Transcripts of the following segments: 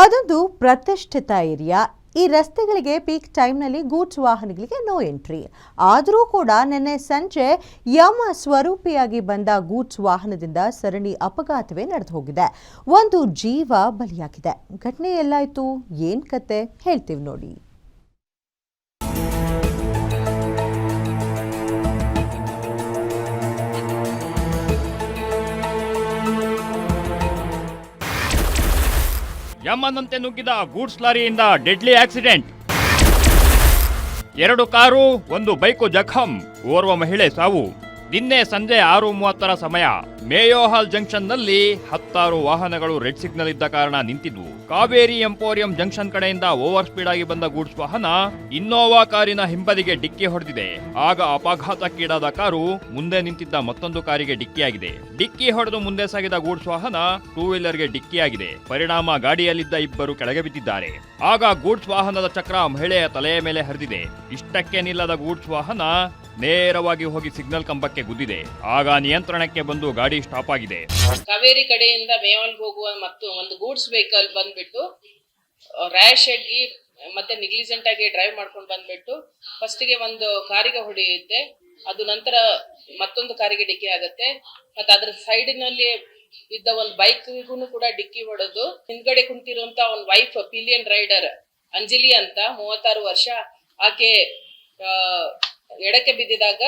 ಅದೊಂದು ಪ್ರತಿಷ್ಠಿತ ಏರಿಯಾ. ಈ ರಸ್ತೆಗಳಿಗೆ ಪೀಕ್ ಟೈಮ್ನಲ್ಲಿ ಗೂಡ್ಸ್ ವಾಹನಗಳಿಗೆ ನೋ ಎಂಟ್ರಿ ಆದರೂ ಕೂಡ ನಿನ್ನೆ ಸಂಜೆ ಯಮ ಸ್ವರೂಪಿಯಾಗಿ ಬಂದ ಗೂಡ್ಸ್ ವಾಹನದಿಂದ ಸರಣಿ ಅಪಘಾತವೇ ನಡೆದು ಹೋಗಿದೆ. ಒಂದು ಜೀವ ಬಲಿಯಾಗಿದೆ. ಘಟನೆ ಎಲ್ಲಾಯಿತು? ಏನು ಕತೆ? ಹೇಳ್ತೀವಿ ನೋಡಿ. ಯಮನಂತೆ ನುಗ್ಗಿದ ಗೂಡ್ಸ್ ಲಾರಿಯಿಂದ ಡೆಡ್ಲಿ ಆಕ್ಸಿಡೆಂಟ್. ಎರಡು ಕಾರು ಒಂದು ಬೈಕು ಜಖಂ. ಓರ್ವ ಮಹಿಳೆ ಸಾವು. ನಿನ್ನೆ ಸಂಜೆ ಆರು ಮೂವತ್ತರ ಸಮಯ ಮೇಯೋಹಾಲ್ ಜಂಕ್ಷನ್ ಜಂಕ್ಷನ್ನಲ್ಲಿ ಹತ್ತಾರು ವಾಹನಗಳು ರೆಡ್ ಸಿಗ್ನಲ್ ಇದ್ದ ಕಾರಣ ನಿಂತಿದ್ವು. ಕಾವೇರಿ ಎಂಪೋರಿಯಂ ಜಂಕ್ಷನ್ ಕಡೆಯಿಂದ ಓವರ್ ಸ್ಪೀಡ್ ಆಗಿ ಬಂದ ಗೂಡ್ಸ್ ವಾಹನ ಇನ್ನೋವಾ ಕಾರಿನ ಹಿಂಬದಿಗೆ ಡಿಕ್ಕಿ ಹೊಡೆದಿದೆ. ಆಗ ಅಪಘಾತಕ್ಕೀಡಾದ ಕಾರು ಮುಂದೆ ನಿಂತಿದ್ದ ಮತ್ತೊಂದು ಕಾರಿಗೆ ಡಿಕ್ಕಿಯಾಗಿದೆ. ಡಿಕ್ಕಿ ಹೊಡೆದು ಮುಂದೆ ಸಾಗಿದ ಗೂಡ್ಸ್ ವಾಹನ ಟೂ ವೀಲರ್ಗೆ ಡಿಕ್ಕಿಯಾಗಿದೆ. ಪರಿಣಾಮ ಗಾಡಿಯಲ್ಲಿದ್ದ ಇಬ್ಬರು ಕೆಳಗೆ ಬಿದ್ದಿದ್ದಾರೆ. ಆಗ ಗೂಡ್ಸ್ ವಾಹನದ ಚಕ್ರ ಮಹಿಳೆಯ ತಲೆಯ ಮೇಲೆ ಹರಿದಿದೆ. ಇಷ್ಟಕ್ಕೆ ನಿಲ್ಲದ ಗೂಡ್ಸ್ ವಾಹನ ನೇರವಾಗಿ ಹೋಗಿ ಸಿಗ್ನಲ್ ಕಂಬಕ್ಕೆ ಗುದ್ದಿದೆ. ಆಗ ನಿಯಂತ್ರಣಕ್ಕೆ ಬಂದು ಗಾಡಿ ಸ್ಟಾಪ್ ಆಗಿದೆ. ಕಾವೇರಿ ಕಡೆಯಿಂದ ಮೇವಾಲ್ಗೆ ಹೋಗುವ ಮತ್ತು ಒಂದು ಗೂಡ್ಸ್ ವೆಹಿಕಲ್ ಬಂದ್ಬಿಟ್ಟು ರ್ಯಾಶ್ ಆಗಿ ಮತ್ತೆ ನಿಗ್ಲಿಜೆಂಟ್ ಆಗಿ ಡ್ರೈವ್ ಮಾಡ್ಕೊಂಡು ಬಂದ್ಬಿಟ್ಟು ಫಸ್ಟಿಗೆ ಒಂದು ಕಾರಿಗೆ ಹೊಡೆಯುತ್ತೆ. ಅದು ನಂತರ ಮತ್ತೊಂದು ಕಾರಿಗೆ ಡಿಕ್ಕಿ ಆಗುತ್ತೆ. ಮತ್ತೆ ಅದ್ರ ಸೈಡಿನಲ್ಲಿ ಇದ್ದ ಒಂದು ಬೈಕ್ಗೂ ಕೂಡ ಡಿಕ್ಕಿ ಹೊಡೆದು, ಹಿಂದ್ಗಡೆ ಕುಂತಿರುವಂತ ಒಂದು ವೈಫ್ ಪಿಲಿಯನ್ ರೈಡರ್ ಅಂಜಲಿ ಅಂತ ಮೂವತ್ತಾರು ವರ್ಷ, ಆಕೆ ಎಡಕ್ಕೆ ಬಿದ್ದಿದಾಗ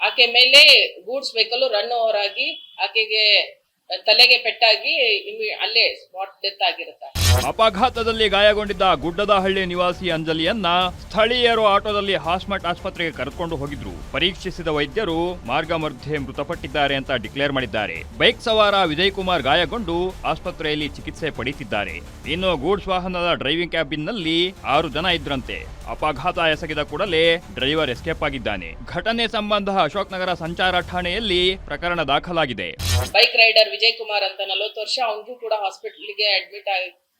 ಆಕೆ ಮೇಲೆ ಗೂಡ್ಸ್ ವೆಹಿಕಲ್ ರನ್ ಓವರ್ ಆಗಿ ಆಕೆಗೆ ತಲೆಗೆ ಪೆಟ್ಟಾಗಿ ಅಲ್ಲೇ ಸ್ಪಾಟ್ ಡೆತ್ ಆಗಿರುತ್ತೆ. ಅಪಘಾತದಲ್ಲಿ ಗಾಯಗೊಂಡಿದ್ದ ಗುಡ್ಡದಹಳ್ಳಿ ನಿವಾಸಿ ಅಂಜಲಿಯನ್ನ ಸ್ಥಳೀಯರು ಆಟೋದಲ್ಲಿ ಹಾಸ್ಮಟ್ ಆಸ್ಪತ್ರೆಗೆ ಕರೆದುಕೊಂಡು ಹೋಗಿದ್ರು. ಪರೀಕ್ಷಿಸಿದ ವೈದ್ಯರು ಮಾರ್ಗ ಮಧ್ಯೆ ಮೃತಪಟ್ಟಿದ್ದಾರೆ ಅಂತ ಡಿಕ್ಲೇರ್ ಮಾಡಿದ್ದಾರೆ. ಬೈಕ್ ಸವಾರ ವಿಜಯ್ ಕುಮಾರ್ ಗಾಯಗೊಂಡು ಆಸ್ಪತ್ರೆಯಲ್ಲಿ ಚಿಕಿತ್ಸೆ ಪಡೆಯುತ್ತಿದ್ದಾರೆ. ಇನ್ನು ಗೂಡ್ಸ್ ವಾಹನದ ಡ್ರೈವಿಂಗ್ ಕ್ಯಾಬಿನ್ನಲ್ಲಿ ಆರು ಜನ ಇದ್ರಂತೆ. ಅಪಘಾತ ಎಸಗಿದ ಕೂಡಲೇ ಡ್ರೈವರ್ ಎಸ್ಕೇಪ್ ಆಗಿದ್ದಾನೆ. ಘಟನೆ ಸಂಬಂಧ ಅಶೋಕ್ ನಗರ ಸಂಚಾರ ಠಾಣೆಯಲ್ಲಿ ಪ್ರಕರಣ ದಾಖಲಾಗಿದೆ. ಬೈಕ್ ರೈಡರ್ ವಿಜಯ್ ಕುಮಾರ್ ಅಂತ ನಲವತ್ತು ವರ್ಷ ಅವನಿಗೂ ಕೂಡ ಹಾಸ್ಪಿಟಲ್ಗೆ ಅಡ್ಮಿಟ್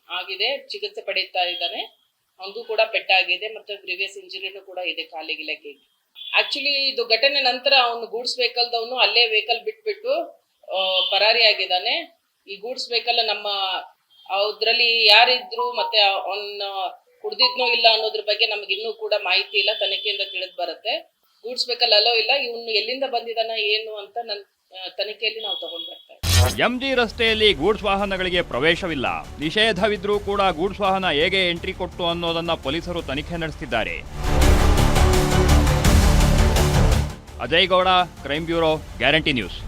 ಆಗಿದೆ, ಚಿಕಿತ್ಸೆ ಪಡೀತಾ ಇದ್ದಾನೆ. ಅವನಿಗೂ ಕೂಡ ಪೆಟ್ಟಾಗಿದೆ ಮತ್ತು ಪ್ರಿವಿಯಸ್ ಇಂಜುರಿನೂ ಕೂಡ ಇದೆ ಕಾಲಿಗೆ, ಲೆಗ್ಗಿಗೆ. ಆಕ್ಚುಲಿ ಇದು ಘಟನೆ ನಂತರ ಅವನು ಗೂಡ್ಸ್ ವೆಹಿಕಲ್ದವನು ಅಲ್ಲೇ ವೆಹಿಕಲ್ ಬಿಟ್ಬಿಟ್ಟು ಪರಾರಿ ಪರಾರಿಯಾಗಿದ್ದಾನೆ ಈ ಗೂಡ್ಸ್ ವೆಹಿಕಲ್ ನಮ್ಮ ಅದ್ರಲ್ಲಿ ಯಾರಿದ್ರು ಮತ್ತೆ ಅವನ್ನ ಕುಡ್ದಿದ್ನೋ ಇಲ್ಲ ಅನ್ನೋದ್ರ ಬಗ್ಗೆ ನಮ್ಗೆ ಇನ್ನೂ ಕೂಡ ಮಾಹಿತಿ ಇಲ್ಲ, ತನಿಖೆಯಿಂದ ತಿಳಿದು ಬರುತ್ತೆ. ಗೂಡ್ಸ್ ವೆಹಿಕಲ್ ಅಲ್ಲೋ ಇಲ್ಲ, ಇವನು ಎಲ್ಲಿಂದ ಬಂದಿದಾನ ಏನು ಅಂತ ನನ್ ತನಿಖೆಯಲ್ಲಿ ನಾವು ತಗೊಂಡ್ ಬರ್ತಾ ಇದ್ದೀವಿ. ಎಂಜಿ ರಸ್ತೆಯಲ್ಲಿ ಗೂಡ್ಸ್ ವಾಹನಗಳಿಗೆ ಪ್ರವೇಶವಿಲ್ಲ. ನಿಷೇಧವಿದ್ರೂ ಕೂಡ ಗೂಡ್ಸ್ ವಾಹನ ಹೇಗೆ ಎಂಟ್ರಿ ಕೊಟ್ಟು ಅನ್ನೋದನ್ನ ಪೊಲೀಸರು ತನಿಖೆ ನಡೆಸುತ್ತಿದ್ದಾರೆ Ajay Gowda crime bureau guarantee news